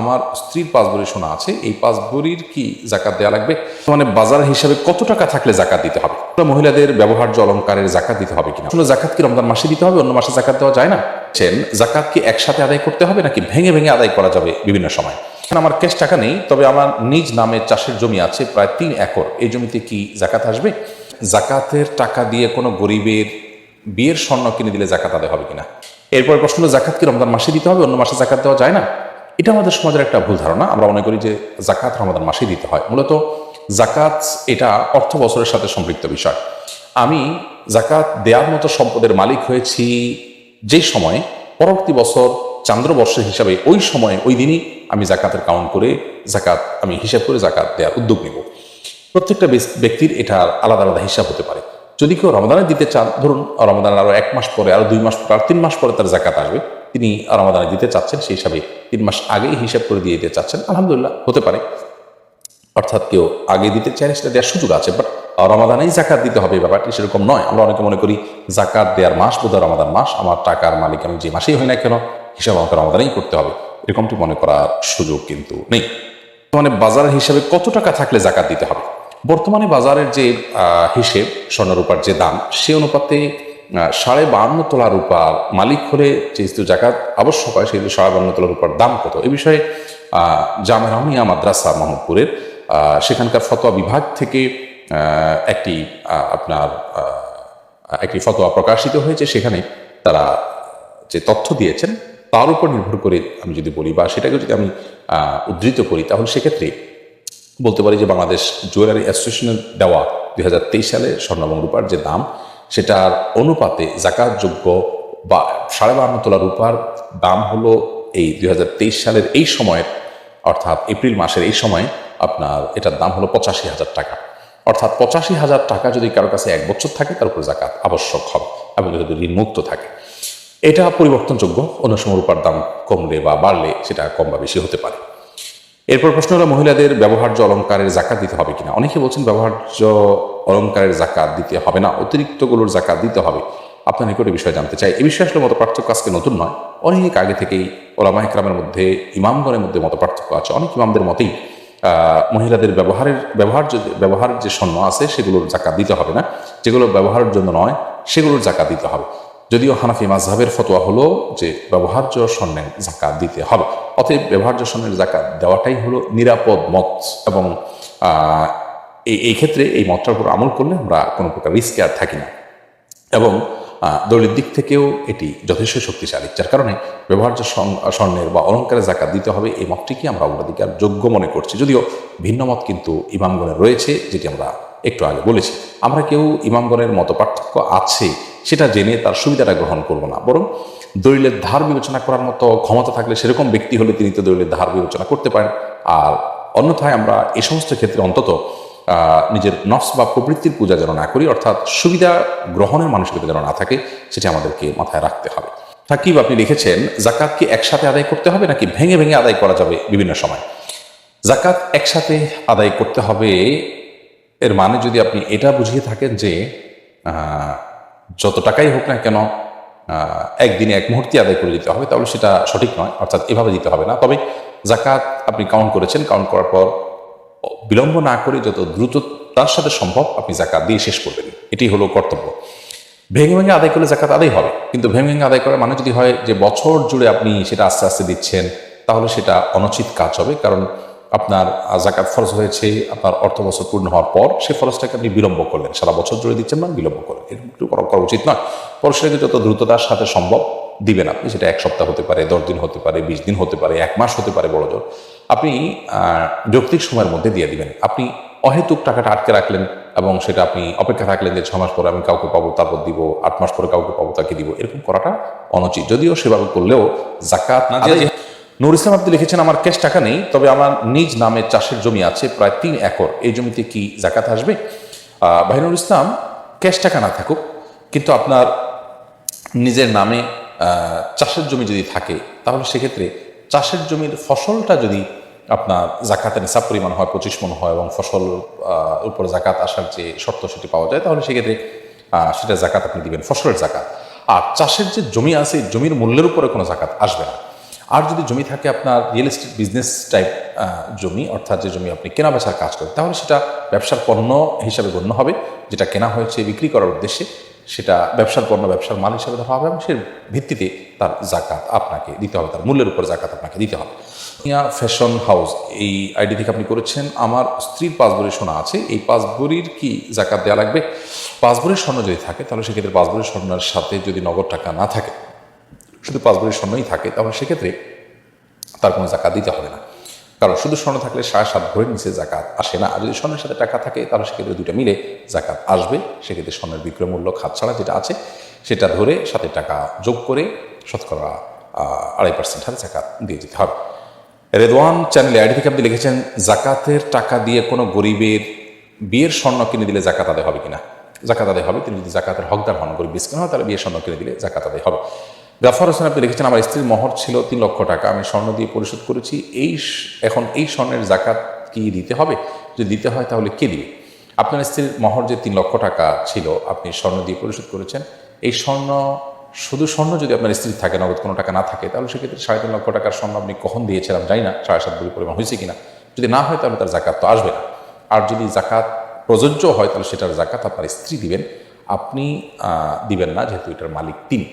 আমার স্ত্রীর পাঁচ ভরি সোনা আছে, এই পাঁচ ভরির কি জাকাত দেওয়া লাগবে? মানে বাজার হিসাবে কত টাকা থাকলে জাকাত দিতে হবে? মহিলাদের ব্যবহার্য অলংকারের জাকাত দিতে হবে কিনা? আসলে জাকাত কি রমজান মাসে দিতে হবে, অন্য মাসে জাকাত দেওয়া যায় না? জাকাত কি একসাথে আদায় করতে হবে নাকি ভেঙে ভেঙে আদায় করা যাবে বিভিন্ন সময়? এখন আমার ক্যাশ টাকা নেই, তবে আমার নিজ নামে চাষের জমি আছে, প্রায় তিন একর। এই জমিতে কি জাকাত আসবে? জাকাতের টাকা দিয়ে কোনো গরিবের বিয়ের স্বর্ণ কিনে দিলে জাকাত আদায় হবে কিনা? এরপর প্রশ্ন, জাকাত কি রমজান মাসে দিতে হবে, অন্য মাসে জাকাত দেওয়া যায় না? এটা আমাদের সমাজের একটা ভুল ধারণা। আমরা মনে করি যে জাকাত রমাদান মাসেই দিতে হয়। মূলত জাকাত এটা অর্থ বছরের সাথে সম্পৃক্ত বিষয়। আমি জাকাত দেওয়ার মতো সম্পদের মালিক হয়েছি যে সময়ে, পরবর্তী বছর চান্দ্রবর্ষের হিসাবে ওই সময়ে, ওই দিনই আমি জাকাতের কাউন্ট করে জাকাত আমি হিসাব করে জাকাত দেওয়ার উদ্যোগ নেব। প্রত্যেকটা ব্যক্তির এটার আলাদা আলাদা হিসাব হতে পারে। যদি কেউ রমদানে দিতে চান, ধরুন, রমাদানের আরও এক মাস পরে, আরও দুই মাস পরে, আর তিন মাস পরে তার জাকাত আসবে। তিনি রমাদানে দিতে চাচ্ছেন, সেই হিসাবে তিন মাস আগেই হিসাব করে দিয়ে দিতে চাচ্ছেন। আলহামদুলিল্লাহ, হতে পারে। অর্থাৎ কেউ আগে দিতে চাইলে সেটা দেওয়ার সুযোগ আছে বাট রমাদানেই জাকাত দিতে হবে ব্যাপারটি সেরকম নয়। আমরা অনেকে মনে করি, জাকাত দেওয়ার মাস বোধহয় রমাদান মাস, আমার টাকার মালিক আমি যে মাসেই হই না কেন, হিসাব আমাকে রমাদানেই করতে হবে। এরকমটি মনে করার সুযোগ কিন্তু নেই। মানে বাজার হিসাবে কত টাকা থাকলে জাকাত দিতে হবে? বর্তমানে বাজারের যে হিসেব, স্বর্ণরূপার যে দাম, সে অনুপাতে সাড়ে বাহান্ন তোলা রূপার মালিক হলে যে যেহেতু জাকাত আবশ্যক হয় সেহেতু সাড়ে বাহান্ন তোলা রূপার দাম কত? এ বিষয়ে আহ, জামে রহমিয়া মাদ্রাসা মোহাম্মদপুরের সেখানকার ফতোয়া বিভাগ থেকে একটি আপনার একটি ফতোয়া প্রকাশিত হয়েছে। সেখানে তারা যে তথ্য দিয়েছেন তার উপর নির্ভর করে আমি যদি বলি বা সেটাকে যদি আমি উদ্ধৃত করি তাহলে সেক্ষেত্রে বলতে পারি যে বাংলাদেশ জুয়েলারি অ্যাসোসিয়েশনের দেওয়া দুই হাজার তেইশ সালে স্বর্ণ এবং রূপার যে দাম সেটার অনুপাতে জাকাতযোগ্য বা সাড়ে বান্ন তোলা রূপার দাম হলো এই দুই হাজার তেইশ সালের এই সময়ের অর্থাৎ এপ্রিল মাসের এই সময়ে আপনার এটার দাম হলো পঁচাশি হাজার টাকা। অর্থাৎ পঁচাশি হাজার টাকা যদি কারও কাছে এক বছর থাকে, তার উপর জাকাত আবশ্যক হবে এবং যদি ঋণ মুক্ত থাকে। এটা পরিবর্তনযোগ্য, অন্য সময় রূপার দাম কমলে বা বাড়লে সেটা কম বা বেশি হতে পারে। এরপর প্রশ্ন হলো, মহিলাদের ব্যবহার্য অলংকারের জাকাত দিতে হবে কিনা? অনেকে বলছেন ব্যবহার্য অলংকারের জাকাত দিতে হবে না, অতিরিক্তগুলোর জাকাত দিতে হবে। আপনার নিকটে বিষয় জানতে চাই। এই বিষয়ে আসলে মত পার্থক্য আজকে নতুন নয়। অনেক আগে থেকেই ওলামা ইকরামের মধ্যে, ইমামগণের মধ্যে মত পার্থক্য আছে। অনেক ইমামদের মতেই মহিলাদের ব্যবহারের, ব্যবহার্য ব্যবহারের যে স্বর্ণ আছে, সেগুলোর জাকাত দিতে হবে না। যেগুলো ব্যবহারের জন্য নয়, সেগুলোর জাকাত দিতে হবে। যদিও হানাফি মাঝহাবের ফতোয়া হলো যে ব্যবহার্য স্বর্ণের জাকাত দিতে হবে। অতএব ব্যবহার্য স্বর্ণের জাকাত দেওয়াটাই হলো নিরাপদ মত এবং এই ক্ষেত্রে এই মতটার উপর আমল করলে আমরা কোনো প্রকার রিস্কে আর থাকি না। এবং দলিত দিক থেকেও এটি যথেষ্ট শক্তিশালী। যার কারণে ব্যবহার্য স্বর্ণের বা অলঙ্কারের জাকাত দিতে হবে এই মতটিকে আমরা অগ্রাধিকার যোগ্য মনে করছি। যদিও ভিন্ন মত কিন্তু ইমামগণের রয়েছে, যেটি আমরা একটু আগে বলেছি। আমরা কেউ ইমামগণের মত পার্থক্য আছে সেটা জেনে তার সুবিধাটা গ্রহণ করব না। বরং দলিলের ধার বিবেচনা করার মতো ক্ষমতা থাকলে সেরকম ব্যক্তি হলে তিনি তো দলিলের ধার বিবেচনা করতে পারেন। আর অন্যথায় আমরা এ সমস্ত ক্ষেত্রে অন্তত নিজের নফস বা প্রবৃত্তির পূজা যেন না করি, অর্থাৎ সুবিধা গ্রহণের মানসিকতা যেন না থাকে, সেটা আমাদেরকে মাথায় রাখতে হবে। সাকিব আপনি লিখেছেন, জাকাত কি একসাথে আদায় করতে হবে নাকি ভেঙে ভেঙে আদায় করা যাবে? বিভিন্ন সময়। জাকাত একসাথে আদায় করতে হবে, এর মানে যদি আপনি এটা বুঝিয়ে থাকেন যে যত টাকাই হোক না কেন একদিনে এক মুহূর্তে আদায় করে দিতে হবে, তাহলে সেটা সঠিক নয়, অর্থাৎ এভাবে দিতে হবে না। তবে জাকাত আপনি কাউন্ট করেছেন কাউন্ট করার পর বিলম্ব না করে যত দ্রুত তার সাথে সম্ভব আপনি জাকাত দিয়ে শেষ করবেন। এটি হলো কর্তব্য। ভেঙে ভেঙে আদায় করলে জাকাত আদায় হবে, কিন্তু ভেঙে ভেঙে আদায় করার মানে যদি হয় যে বছর জুড়ে আপনি সেটা আস্তে আস্তে দিচ্ছেন, তাহলে সেটা অনুচিত কাজ হবে, কারণ আপনার জাকাত ফরজ হয়েছে আপনার অর্থ বছর পূর্ণ হওয়ার পর সেই ফরজটাকে আপনি বিলম্ব করলেন। সারা বছর জুড়ে দিচ্ছেন না বিলম্ব করলেন। এরকম একটু করা করা উচিত নয়। পরশুটাকে যত দ্রুততার সাথে সম্ভব দিবেন আপনি। সেটা এক সপ্তাহ হতে পারে দশ দিন হতে পারে বিশ দিন হতে পারে এক মাস হতে পারে বড় জোর আপনি যৌক্তিক সময়ের মধ্যে দিয়ে দিবেন। আপনি অহেতুক টাকাটা আটকে রাখলেন এবং সেটা আপনি অপেক্ষা থাকলেন যে ছ মাস পরে আমি কাউকে পাবো তারপর দিব আট মাস পরে কাউকে পাবো তাকে দিব। এরকম করাটা অনুচিত। যদিও সেভাবে করলেও জাকাত না দিয়ে নুর ইসলাম আপনি লিখেছেন আমার ক্যাশ টাকা নেই তবে আমার নিজ নামে চাষের জমি আছে প্রায় তিন একর। এই জমিতে কি জাকাত আসবে? আহ, বাহিনুর ইসলাম ক্যাশ টাকা না থাকুক কিন্তু আপনার নিজের নামে চাষের জমি যদি থাকে তাহলে সেক্ষেত্রে চাষের জমির ফসলটা যদি আপনার জাকাতের নিসাব পরিমাণ হয় পঁচিশ মন হয় এবং ফসল উপরে জাকাত আসার যে শর্ত সেটি পাওয়া যায় তাহলে সেক্ষেত্রে সেটা জাকাত আপনি দিবেন ফসলের জাকাত। আর চাষের যে জমি আছে জমির মূল্যের উপরে কোনো জাকাত আসবে না। আর যদি জমি থাকে আপনার রিয়েল এস্টেট বিজনেস টাইপ জমি, অর্থাৎ যে জমি আপনি কেনা বেচার কাজ করেন, তাহলে সেটা ব্যবসার পণ্য হিসাবে গণ্য হবে, যেটা কেনা হয়েছে বিক্রি করার উদ্দেশ্যে, সেটা ব্যবসার পণ্য, ব্যবসার মাল হিসাবে ধরা হবে এবং সে ভিত্তিতে তার জাকাত আপনাকে দিতে হবে, তার মূল্যের উপর জাকাত আপনাকে দিতে হবে। মিয়া ফ্যাশন হাউস এই আইডি থেকে আপনি করেছেন, আমার স্ত্রীর পাসবুরি সোনা আছে, এই পাসবুরির কি জাকাত দেওয়া লাগবে? পাসবুরির স্বর্ণ যদি থাকে, তাহলে সেক্ষেত্রে পাসবুরির স্বর্ণের সাথে যদি নগদ টাকা না থাকে শুধু পাসবুরির স্বর্ণই থাকে তাহলে সেক্ষেত্রে তার কোনো জাকাত দিতে হবে না। কারণ শুধু স্বর্ণ থাকলে সাড়ে সাত ভরের নিচে জাকাত আসে না, আর যদি স্বর্ণের সাথে টাকা থাকে, তাহলে সেক্ষেত্রে দুটো মিলে জাকাত আসবে। সেক্ষেত্রে স্বর্ণের বিক্রয় মূল্য খাত ছাড়া যেটা আছে, সেটা ধরে সাথে টাকা যোগ করে শতকরা আড়াই পার্সেন্ট হারে জাকাত দিয়ে দিতে হবে। রেদওয়ান চ্যানেলে আইডি থেকে আপনি লিখেছেন, জাকাতের টাকা দিয়ে কোনো গরিবের বিয়ের স্বর্ণ কিনে দিলে জাকাত আদায় হবে কিনা? জাকাত আদায় হবে, তিনি যদি জাকাতের হকদার হন, গরিব বিস্কিন হয়, তাহলে বিয়ের স্বর্ণ কিনে দিলে জাকাত আদায় হবে। গাফার হোসেন, আপনি লিখেছেন, আমার স্ত্রীর মহর ছিল তিন লক্ষ টাকা। আমি স্বর্ণ দিয়ে পরিশোধ করেছি। এই এখন এই স্বর্ণের জাকাত কি দিতে হবে? যদি দিতে হয়, তাহলে কে দিবে? আপনার স্ত্রীর মহর যে তিন লক্ষ টাকা ছিল, আপনি স্বর্ণ দিয়ে পরিশোধ করেছেন। এই স্বর্ণ, শুধু স্বর্ণ যদি আপনার স্ত্রীর থাকে, নগদ কোনো টাকা না থাকে, তাহলে সেক্ষেত্রে সাড়ে তিন লক্ষ টাকার স্বর্ণ আপনি কখন দিয়েছিলাম জানি না। সাড়ে সাত ভরি পরিমাণ হয়েছে কিনা। যদি না হয়, তাহলে তার জাকাত তো আসবে না। আর যদি জাকাত প্রযোজ্য হয়, তাহলে সেটার জাকাত আপনার স্ত্রী দিবেন। আপনি দিবেন না, যেহেতু এটার মালিক তিনি।